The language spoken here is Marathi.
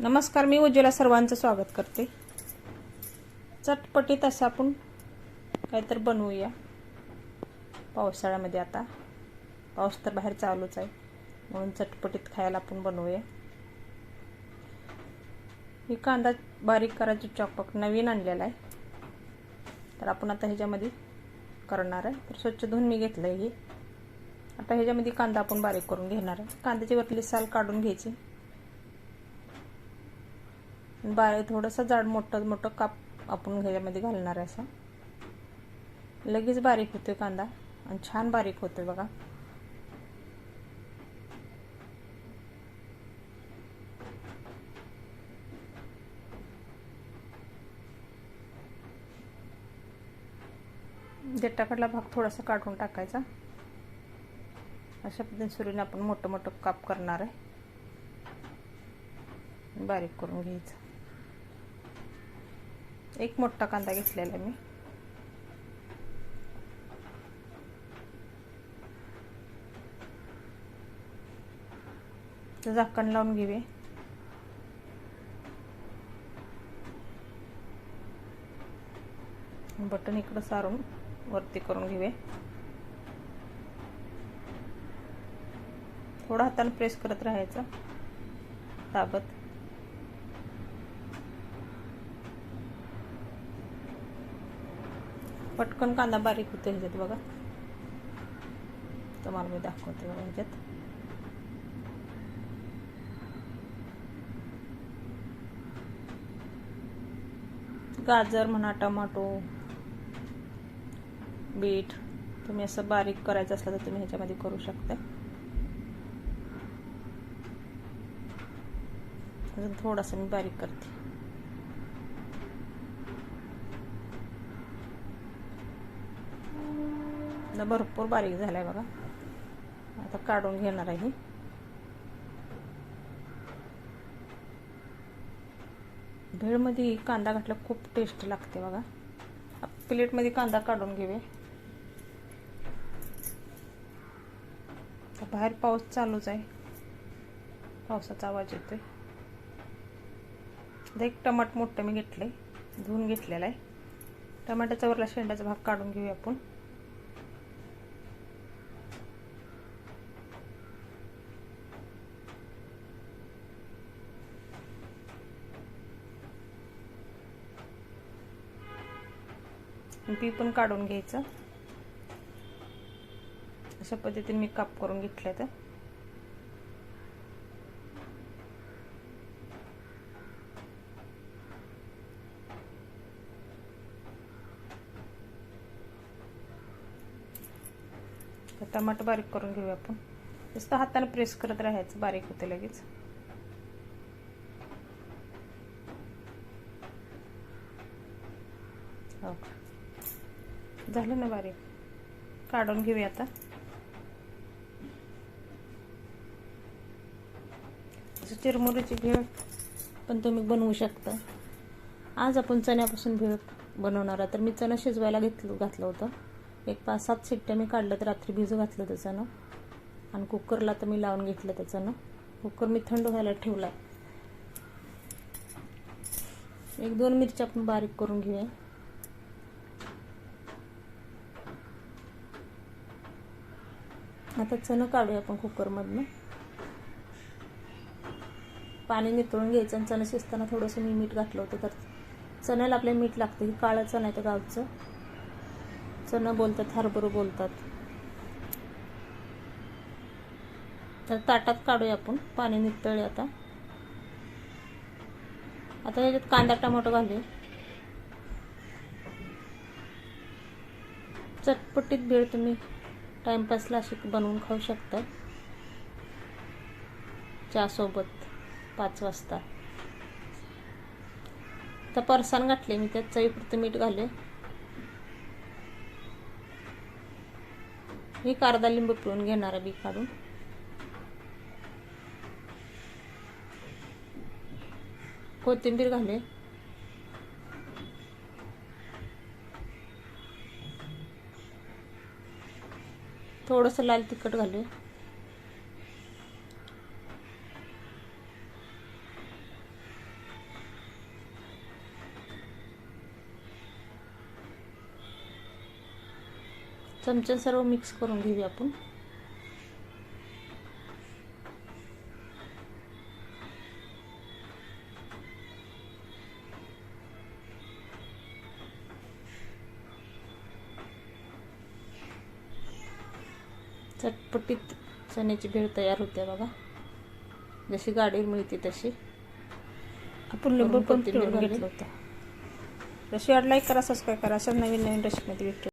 नमस्कार मी उज्ज्वला सर्वांचं स्वागत करते. चटपटीत असं आपण काहीतरी बनवूया. पावसाळ्यामध्ये आता. पाऊस तर बाहेर चालूच आहे. म्हणून चटपटीत खायला आपण बनवूया. ही कांदा बारीक करायची चॉपक नवीन आणलेला आहे. तर आपण आता ह्याच्यामध्ये करणार आहे. तर स्वच्छ धुवून मी घेतलं आहे हे. आता ह्याच्यामध्ये कांदा आपण बारीक करून घेणार आहे. कांद्याची वरली साल काढून घ्यायची. बा थोडंसं जाड मोठं मोठं काप आपण ह्याच्यामध्ये घालणार आहे असं. लगेच बारीक होतोय कांदा आणि छान बारीक होतोय बघा. देटाकडला भाग थोडासा काढून टाकायचा. अशा पद्धतीने सुरीने आपण मोठं मोठं काप करणार आहे. बारीक करून घ्यायचं. एक मोठा कांदा घेतलेला मी. झाकण लावून घेवे बटन इकडं सारून वरती करून घेवे थोडं हाताने प्रेस करत राहायचं. ताबत. पटकन कांदा बारीक होतो ह्याच्यात बघा. तुम्हाला मी दाखवते बघा ह्याच्यात. गाजर म्हणा टमाटो बीट तुम्ही असं बारीक करायचं असलं तर तुम्ही ह्याच्यामध्ये करू शकता. अजून थोडंसं मी बारीक करते. भरपूर बारीक झालाय बघा. आता काढून घेणार आहे भेळमध्ये कांदा घातला खूप टेस्ट लागते बघा. प्लेटमध्ये कांदा काढून घेऊया. बाहेर पाऊस चालूच आहे. पावसाचा आवाज येतोय. एक टमाट मोठं मी घेतलंय. धुवून घेतलेला आहे. टमाट्याचा वरला शेंड्याचा भाग काढून घेऊया आपण. बी पण काढून घ्यायचं. अशा पद्धतीने मी काप करून घेतलं तर टमाटर बारीक करून घेऊया आपण. नुसतं हाताने प्रेस करत राहायचं बारीक होते लगेच. हो झालं ना बारीक. काढून घेऊया आता. चिरमुरीची भेळ पण तुम्ही बनवू शकता. आज आपण चण्यापासून भेळ बनवणार आहे. तर मी चणा शिजवायला घेतलं घातलं होतं. एक पाच सात शिट्ट्या मी काढलं तर रात्री भिजू घातलं त्याच्यानं आणि कुकरला तर मी लावून घेतलं त्याच्यानं कुकर मी थंड व्हायला ठेवला एक दोन मिरच्या आपण बारीक करून घेऊया. आता चणं काढूया आपण कुकरमधनं. पाणी नितळून घ्यायचं आणि चणं शिजताना थोडंसं मी मीठ घातलं होतं तर चण्याला आपल्याला मीठ लागतं ही काळं चणं आहे तर गावचं. चणं बोलतात हरभरं बोलतात. तर ताटात काढूया आपण पाणी नितळले आता. आता याच्यात कांदा टमाटो घालूया. चटपटीत भेळ तुम्ही टाइमपासला अशी बनवून खाऊ शकतात. चहासोबत पाच वाजता. तर परसान घातले मी त्यात चवीपुरतं मीठ घाले मी अर्धा लिंबू पिळून घेणार आहे बी काढून. कोथिंबीर घाले थोडस लाल तिखट घालू चमचन सर्व मिक्स करून घेऊया आपण. चटपटीत चण्याची भेळ तयार होते बघा. जशी गाडीवर मिळते तशी. आपण लिंबू पण. घेतलं होतं. रेसिपी लाईक करा सबस्क्राईब करा. अशाच नवीन नवीन रेसिपीमध्ये भेटू